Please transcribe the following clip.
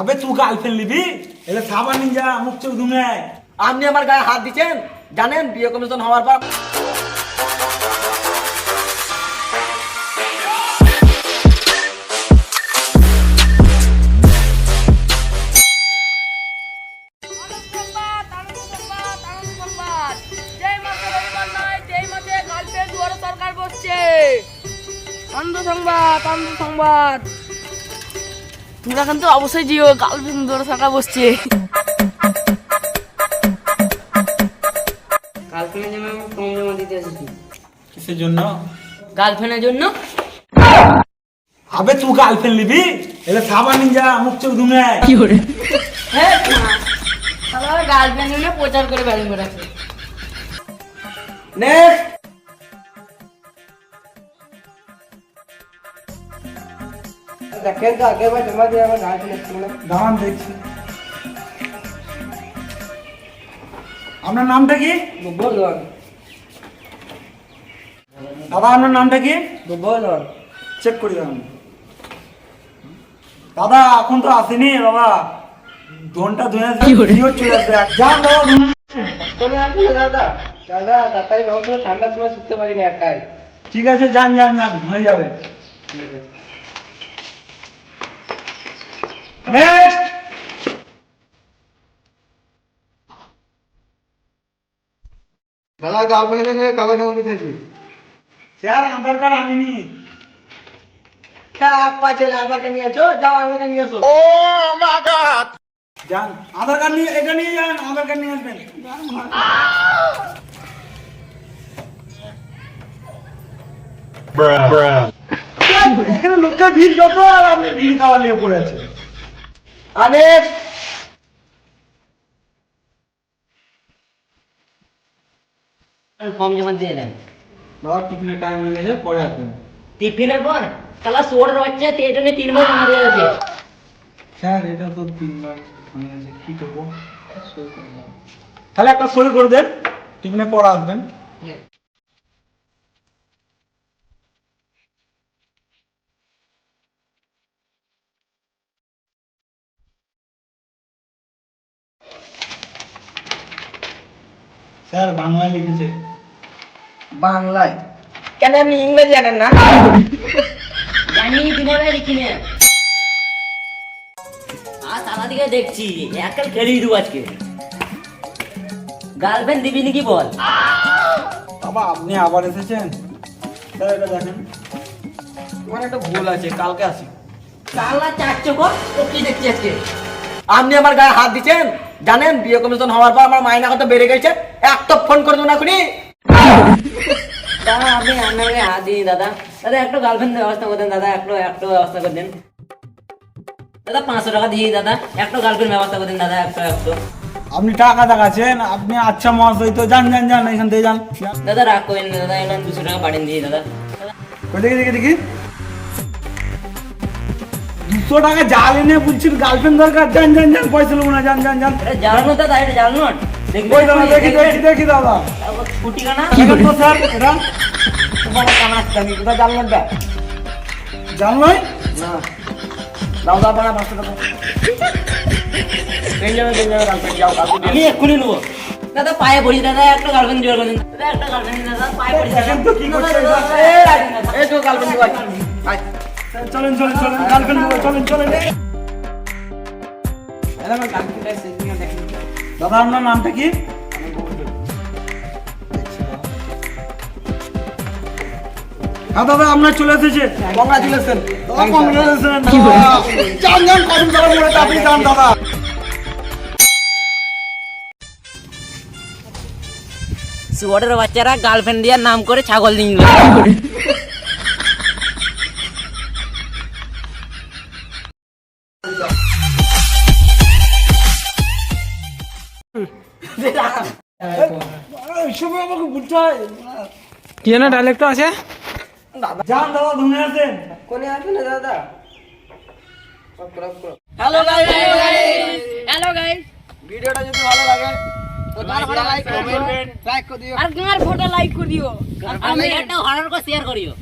আবে তুই গার্লফ্রেন্ড নিবি? এলে সাবান নিয়ে যা মুখ চোখ ধুমে। আপনি আমার গায়ে হাত দিচ্ছেন? জানেন বিয়ে কমিশন হওয়ার পর সংবাদ সরকার বসছে আনন্দ সংবাদ। তোমরা কিন্তু অবশ্যই জিও গার্লফ্রেন্ড দুয়ারে সরকার বসছে। গার্লফ্রেন্ডের জন্য আমি ফর্ম জমা দিতে এসেছি। কিসের জন্য? গার্লফ্রেন্ডের জন্য। আবে তুই গার্লফ্রেন্ড নিবি? এলে সাবান নিয়ে যা মুখ চোখ ধুমে। হ্যাঁ গার্লফ্রেন্ড জন্য প্রচার করে নেক্সট দেখেন তো আগে বার জমা দিয়ে আমার গার্লফ্রেন্ড এসেছিল দেখছি। আপনার নামটা কি? বলুন। দাদা আপনার নামটা কি? বলুন। চেক করি দাদা এখন তো আসেনি বাবা। ঘণ্টা ধুয়ে চলে আসবে। যান দাদা দাদা। দাদা তাড়াতাড়ি ঠান্ডার সময় শুতে পারিনি একাই। ঠিক আছে যান যান যান হয়ে যাবে। দাদা কাগজ জমা এসেছি স্যার আধার কার্ড আনিনি নিয়েছো যাও নিয়ে এসো। যান আধার কার্ড নিয়ে এটা নিয়ে যান আধার কার্ড নিয়ে আসবেন। এখানে লোকটা ভিড় যত আর আপনি ভিড় খাওয়া নিয়ে পড়ে আছে আনেক ফর্ম জমা দিয়ে দেন। বাবা টিফিনের টাইম হয়ে গেছে পরে আসবেন টিফিনের পর? তাহলে সোর বাচ্চা তিনজনে তিনবার জমা দিয়ে গেছে। স্যার এটা তো তিনবার হয়ে গেছে কি করব? তাহলে একটা সই করে দেন টিফিনে পর আসবেন। স্যার বাংলায় লিখেছে। বাংলায়? কেন আপনি ইংরেজি জানেন না? জানি দিনের লিখি নে। আর সারা দিকে দেখছি একাল খেলিয়ে দেবো আজকে। গার্লফ্রেন্ড দিবি নাকি বল? বাবা আপনি আবার এসেছেন? স্যার এটা দেখেন। তোমার একটা ভুল আছে কালকে আসি। সালা চারশো কর তো কি দেখছি আজকে? আপনি আমার গায়ে হাত দিচ্ছেন? জানেন বিয়ে কমিশন হওয়ার পর আমার মাইনা কত বেড়ে গেছে। একটা ফোন করে দেবো না করি দাদা আপনি আপনাকে হাত দিন দাদা। দাদা একটু গার্লফ্রেন্ডের ব্যবস্থা করে দেন দাদা একটু একটু ব্যবস্থা করে দেন। দাদা পাঁচশো টাকা দিয়ে দাদা একটু গার্লফ্রেন্ড ব্যবস্থা করে দেন দাদা একটু একটু। আপনি টাকা দেখাচ্ছেন আপনি আচ্ছা মহাশয় তো যান যান যান এখান থেকে যান। দাদা রাগ করেন দাদা এখানে দুশো টাকা পাঠিয়ে দিয়ে দাদা। দেখি দেখি দেখি দুশো টাকা জাল এনে বলছিল গার্লফ্রেন্ড দরকার। যান যান যান পয়সা নেব না যান যান যান। জানো দাদা এটা জানো দেখি দেখি দেখি দাদা। ছুটি কানা স্যার এটা? তোমার কামার জানি কোথায় জানলেন না জান নয় না। দাও দাও বানা পাঁচশো টাকা। পেয়ে যাবে পেয়ে যাবে গার্লফ্রেন্ড যাও আমি এক্ষুনি নেব। দাদা পায়ে পড়ি দাদা একটা গার্লফ্রেন্ড জোগাড় দাদা একটা গার্লফ্রেন্ড দাদা পায়ে পড়ি দাদা। কি করছে? দাদা, এটা। দাদা, দাদা, এই তো গার্লফ্রেন্ড ভাই চলেন চলেন চলেন গার্লফ্রেন্ড চলেন চলেন। এলা আমার দেখেন দাদা আপনার নামটা কি? হ্যাঁ দাদা আপনার চলে এসেছে। কংগ্রাচুলেশন দাদা, congratulations, দাদা। যান যান কদিন ধরে মরে আপনি যান দাদা শুয়ারের বাচ্চারা গার্লফ্রেন্ড দেওয়ার নাম করে ছাগল নিয়ে আমাকে হয়। কি না ডাইলেক্ট আছে? যান দাদা ধুনে আসেন। কোনে আসবে দাদা? হ্যালো গাইস হ্যালো গাইস ভিডিওটা যদি ভালো লাগে তো গান লাইক লাইক দিও। আর গাঁর ফটো লাইক করে দিও। আমি একটা হরার করে শেয়ার করিও।